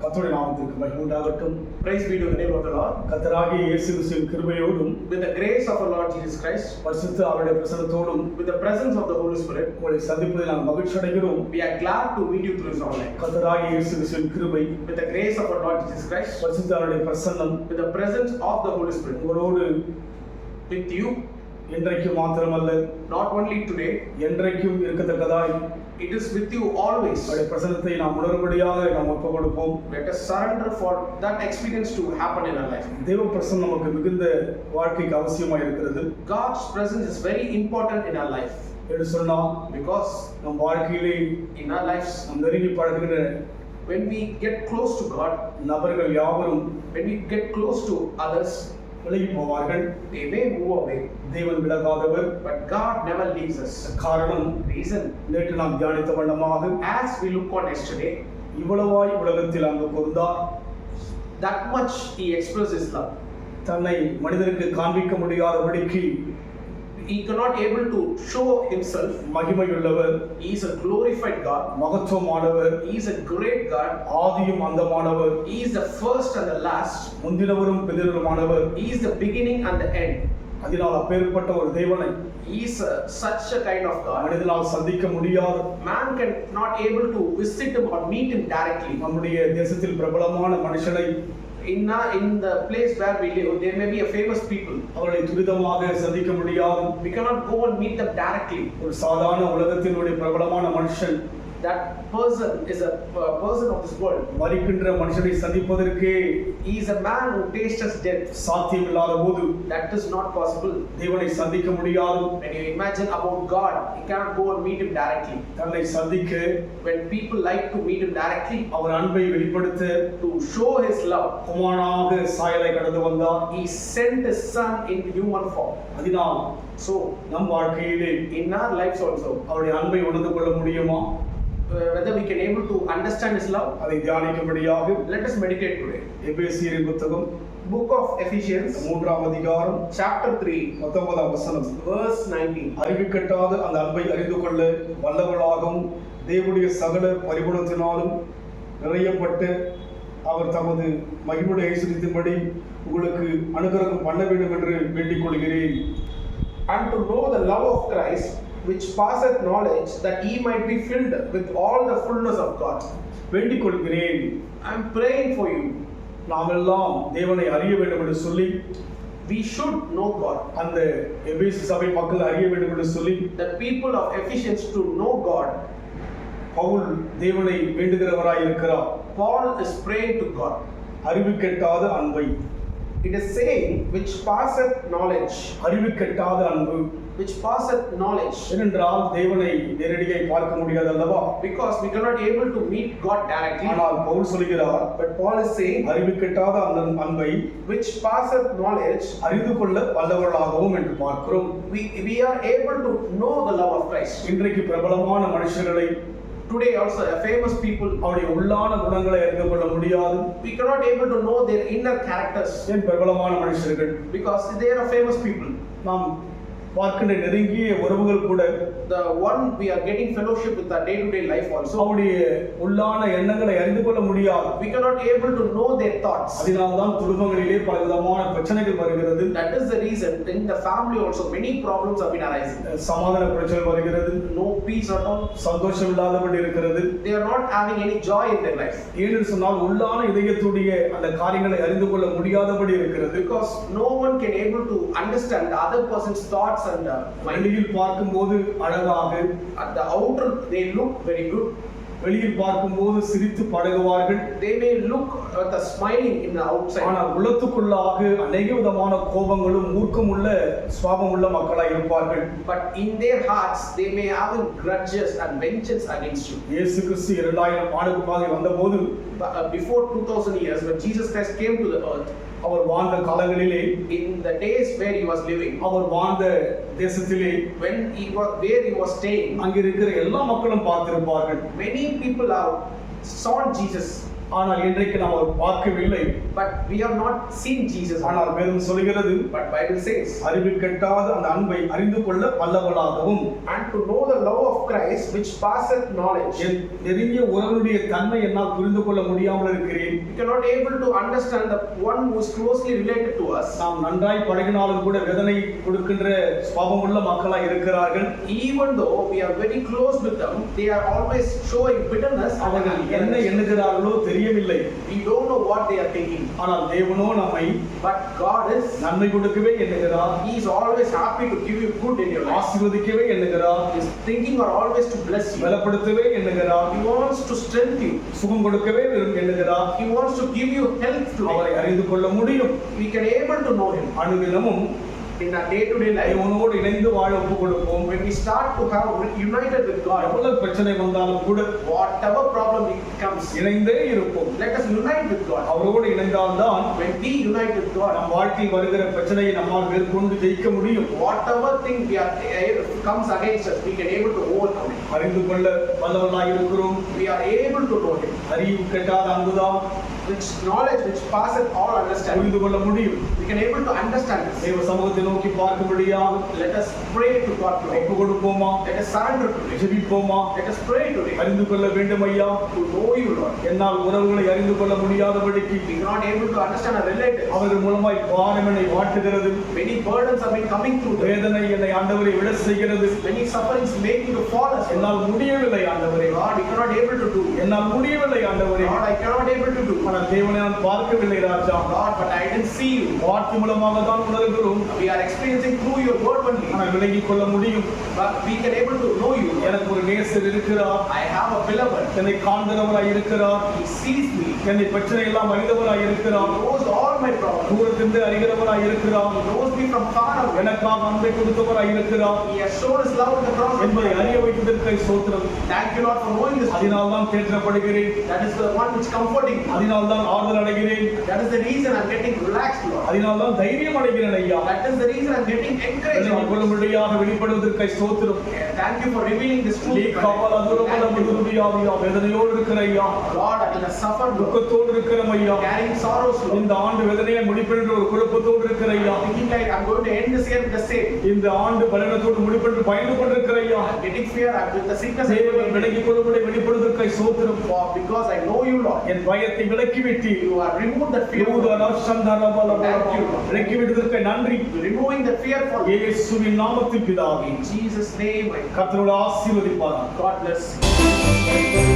கர்த்தருடைய நாமத்திற்கு மகிமை உண்டாகட்டும் Praise be to the name of the Lord. கர்த்தராகிய இயேசு கிறிஸ்துவின் கிருபையோடும் With the grace of our Lord Jesus Christ, பரிசுத்த அவருடைய பிரசனத்தோடும் with the presence of the Holy Spirit, உங்களை சந்திப்பதில் நாங்கள் மகிழ்ச்சி அடைகிறோம் we are glad to meet you through this online. கர்த்தராகிய இயேசு கிறிஸ்துவின் கிருபை With the grace of our Lord Jesus Christ, பரிசுத்த அவருடைய பிரசன்னம் with the presence of the Holy Spirit, உங்களோடு with you, என்றைக்கு மாத்திரமல்ல not only today, என்றைக்கும் இருக்கத்தக்கதாய் it is with you always. அவருடைய பிரசனத்தை நாம் உணரும்படியாக நாம் ஒப்புக் கொடுப்போம் Let us surrender for that experience to happen in our life. தேவ பிரசனம் நமக்கு மிகுந்த வாழ்க்கைக்கு அவசியமாக இருக்கிறது God's presence is very important in our life என்று சொன்னால் because நம் வாழ்க்கையிலே in our lives, நாம் நெருங்கி பழகுகிற when we get close to God, நபர்கள் யாவரும் when we get close to others, விலகி போவார்கள் they may move away, தேவன் விலகாதவர் but God never leaves us. காரணம் Reason நேற்று நாம் தியானித்த வண்ணமாக as we look on yesterday, இவ்வளவாய் உலகத்தில் அங்கு பொருந்தார் that much He expressed His love. தன்னை மனிதருக்கு காண்பிக்க முடியாதபடிக்கு He cannot able to show Himself. மகிமையுள்ளவர் He is a glorified God. மகத்துவமானவர் He is a great God. ஆதியும் அந்தமானவர் He is the first and the last. முந்தினவரும் பிந்தினருமானவர் He is the beginning and the end. அதனால் அப்பேற்பட்ட ஒரு தேவனை He is uh, such a kind of God. மனிதனால் சந்திக்க முடியாது Man can not able to visit Him or meet Him directly. நம்முடைய தேசத்தில் பிரபலமான மனுஷனை In uh, in the place where we live, there may be a famous people. அவர்களை துரிதமாக சந்திக்க முடியாது We cannot go and meet them directly. ஒரு சாதாரண உலகத்தினுடைய பிரபலமான மனுஷன் That person is a uh, person of this world. மறிக்கின்ற மனுஷனை சந்திப்பதற்கே He is a man who tastes death. சாத்தியம் இல்லாத போது That is not possible. தேவனை சந்திக்க முடியாது When you imagine about God, you cannot go and meet him directly. தன்னை சந்திக்க When people like to meet him directly, அவர் அன்பை வெளிப்படுத்த to show his love, குமாராக சாயலை கடந்து வந்தார் he sent his son in human form. அதனால் So, நம் வாழ்க்கையிலே in our lives also, அவருடைய அன்பை உணர்ந்து கொள்ள முடியுமா uh, Whether we can able to understand his love, அதை தியானிக்கும்படியாக let us meditate today. எபேசியரின் புத்தகம் Book of Ephesians, மூன்றாம் அதிகாரம் chapter 3, பத்தொன்பதாம் வசனம் verse 19. அறிவிக்கட்டாத அந்த அன்பை அறிந்து கொள்ள வல்லவளாகவும் தேவனுடைய சகல பரிகுணத்தினாலும் நிறையப்பட்டு அவர் தமது மகிமுடைய ஐஸ்வர்யத்தின்படி உங்களுக்கு அனுகிரகம் பண்ண வேண்டும் என்று வேண்டிக் கொள்கிறேன் and to know the love of Christ, which passeth knowledge, that ye might be filled with all the fullness of God. வேண்டிக் கொள்கிறேன் I am praying for you. நாம் எல்லாம் தேவனை அறிய வேண்டும் என்று சொல்லி We should know God. அந்த எபேசு சபை மக்கள் அறிய வேண்டும் என்று சொல்லி The people of Ephesians to know God. Pavul தேவனை வேண்டுகிறவராய் இருக்கிறார் Paul is praying to God. அறிவுக்கெட்டாத அன்பை It is saying, which passeth knowledge, அறிவுக்கெட்டாத அன்பு which passeth knowledge. ஏனென்றால் தேவனை நேரடியாய் பார்க்க முடியாது அல்லவா Because we cannot able to meet God directly. ஆனால் பவுல் சொல்கிறார் But Paul is saying, அறிவுக்கெட்டாத அந்த அன்பை which passeth knowledge, அறிந்து கொள்ள வல்லவர்களாகவும் என்று பார்க்கிறோம் we, we are able to know the love of Christ. இன்றைக்கு பிரபலமான மனுஷர்களை Today also, a famous people, அவருடைய உள்ளான குணங்களை அறிந்து கொள்ள முடியாது we cannot able to know their inner characters ஏன் பிரபலமான மனுஷர்கள் because they are famous people. நாம் பார்க்கின்ற நெருங்கிய உறவுகள் கூட The one we are getting fellowship with our day-to-day life also, அவருடைய உள்ளான எண்ணங்களை அறிந்து கொள்ள முடியாது we cannot able to know their thoughts. அதனால்தான் குடும்பங்களிலே பல விதமான பிரச்சனைகள் வருகிறது That is the reason in the family also many problems have been arising. சமாதான பிரச்சனை வருகிறது No peace at all. சந்தோஷம் இல்லாதபடி இருக்கிறது They are not having any joy in their life ஏனென்று சொன்னால் உள்ளான இதயத்துடைய அந்த காரியங்களை அறிந்து கொள்ள முடியாதபடி இருக்கிறது because no one can able to understand the other person's thoughts parks and வெளியில் பார்க்கும்போது அழகாக at the outer they look very good வெளியில் பார்க்கும்போது சிரித்து பழகுவார்கள் they may look with smiling in outside ஆனால் உள்ளத்துக்குள்ளாக அநேக விதமான கோபங்களும் மூர்க்கமுள்ள சுவாபம் உள்ள மக்களாக இருப்பார்கள் but in their hearts they may have grudges and vengeance against you இயேசு கிறிஸ்து இரண்டாயிரம் ஆண்டுக்கு பாதை வந்தபோது before two thousand years Jesus Christ came to the earth அவர் வாழ்ந்த காலங்களிலே in the days where he was living, அவர் வாழ்ந்த தேசத்திலே when he was where he was staying, அங்கிருக்கிற எல்லா மக்களும் பார்த்திருப்பார்கள் many people have saw Jesus. ஆனால் இன்றைக்கு நாம் அவர் பார்க்கவில்லை But we have not seen Jesus. ஆனால் வேதம் சொல்கிறது But Bible says, அறிவு கெட்டாத அந்த அன்பை அறிந்து கொள்ள வல்லவளாகவும் and to know the love of Christ which passeth knowledge. என் நெருங்கிய உறவுடைய தன்மை என்னால் புரிந்து கொள்ள முடியாமல் இருக்கிறேன் We cannot able to understand the one who is closely related to us. நாம் நன்றாய் பழகினாலும் கூட வேதனை கொடுக்கின்ற சுவாபமுள்ள மக்களாய் இருக்கிறார்கள் though we are very close with them, they are always showing bitterness. and அவர்கள் என்ன. எண்ணுகிறார்களோ தெரியவில்லை We don't know what they are thinking. ஆனால் தேவனோ நம்மை But God is, நன்மை கொடுக்கவே எண்ணுகிறார் He is always happy to give you good in your life. ஆசீர்வதிக்கவே எண்ணுகிறார் He is thinking or always to bless you. பலப்படுத்தவே எண்ணுகிறார் He wants to strengthen you. சுகம் கொடுக்கவே எண்ணுகிறார் He wants to give you health அவரை. அறிந்து கொள்ள முடியும் We can able to know Him. அனுதினமும் In our day-to-day life, தேவனோடு இணைந்து வாழ ஒப்பு கொடுப்போம் when we start to have united with God, எவ்வளவு பிரச்சனை வந்தாலும் கூட whatever problem it comes, இணைந்தே இருப்போம் let us unite with God. அவரோடு இணைந்தால்தான் When we unite with God, நம் வாழ்க்கையில் வருகிற பிரச்சனையை நம்மால் மேற்கொண்டு ஜெயிக்க முடியும் whatever thing we are comes against us, we can able to overcome it. அறிந்து கொள்ள வல்லவர்களாய் இருக்கிறோம் We are able to know Him. அறிவு கெட்டாத அன்புதான் Which knowledge which passeth all understanding. புரிந்து கொள்ள முடியும் We can able to understand this. தேவ சமூகத்தை நோக்கி பார்க்கும்படியாக Let us pray to God today. ஒப்பு கொடுப்போமா Let us surrender today. ஜெபிப்போமா Let us pray today அறிந்து கொள்ள வேண்டும் ஐயா to know you, Lord. என்னால் உறவுகளை அறிந்து கொள்ள முடியாதபடிக்கு We are not able to understand our relatives. அவர்கள் மூலமாய் பாரம் என்னை வாட்டுகிறது Many burdens have been coming through them. வேதனை என்னை ஆண்டவரை விட செய்கிறது Many sufferings making to fall us. Lord, என்னால் முடியவில்லை ஆண்டவரே we cannot able to do. என்னால் முடியவில்லை ஆண்டவரே Lord, I cannot able to do. தேவனை நான் பார்க்கவில்லை ராஜா Lord, but I didn't see you. வார்த்தை மூலமாக தான் உணர்கிறோம் We are experiencing through your word only. ஆனால் விலகிக் கொள்ள முடியும் But we can able to know you. எனக்கு ஒரு நேசர் இருக்கிறார் I have a beloved. என்னை காண்கிறவராய் இருக்கிறார் He sees me. என்னை பிரச்சனை எல்லாம் அறிந்தவராய் இருக்கிறார் knows all. தூரத்திலிருந்து அறிகிறவராய் இருக்கிறார் He knows me from far away. எனக்காக அன்பை கொடுத்தவராய் இருக்கிறார் He has shown his love on the cross. என்பதை அறிய வைத்ததற்கு சோத்திரம் Thank you, Lord, for knowing this. அதனால் தான் தேற்றப்படுகிறேன் That is the one which comforting me. அதனால் தான் ஆறுதல் அடைகிறேன் That is the reason I'm getting relaxed, Lord. அதனால் தான் தைரியம் அடைகிறேன் ஐயா That is the reason I'm getting encouraged. என்னை Lord. கொள்ளும்படியாக வெளிப்படுவதற்கு ஸ்தோத்திரம் Thank you for revealing this truth. நீ காவல் அதுரமல Thank you. முதுகுடியாவியா வேதனையோடு இருக்கிற ஐயா Lord, I have suffered, Lord. துக்கத்தோடு இருக்கிற ஐயா Carrying sorrows, Lord. இந்த ஆண்டு வேதனையை முடிப்பென்று ஒரு குழப்பத்தோடு இருக்கிற ஐயா Thinking like I'm going to end this year with the same. இந்த ஆண்டு பலனத்தோடு முடிப்பென்று பயந்து கொண்டிருக்கிற ஐயா getting fear. I'm with the sickness. தேவன் விலகிக் கொள்ளும்படி வெளிப்படுவதற்கு சோத்திரம் For because I know you, Lord. என் பயத்தை விலக்கி விட்டு You have removed that fear. விலக்கி விட்டதற்கு நன்றி Removing the fear for me. இயேசுவின் நாமத்தில் பிதாவே In Jesus' name, I கர்த்தரோட ஆசீர்வதிப்பாரா God bless you.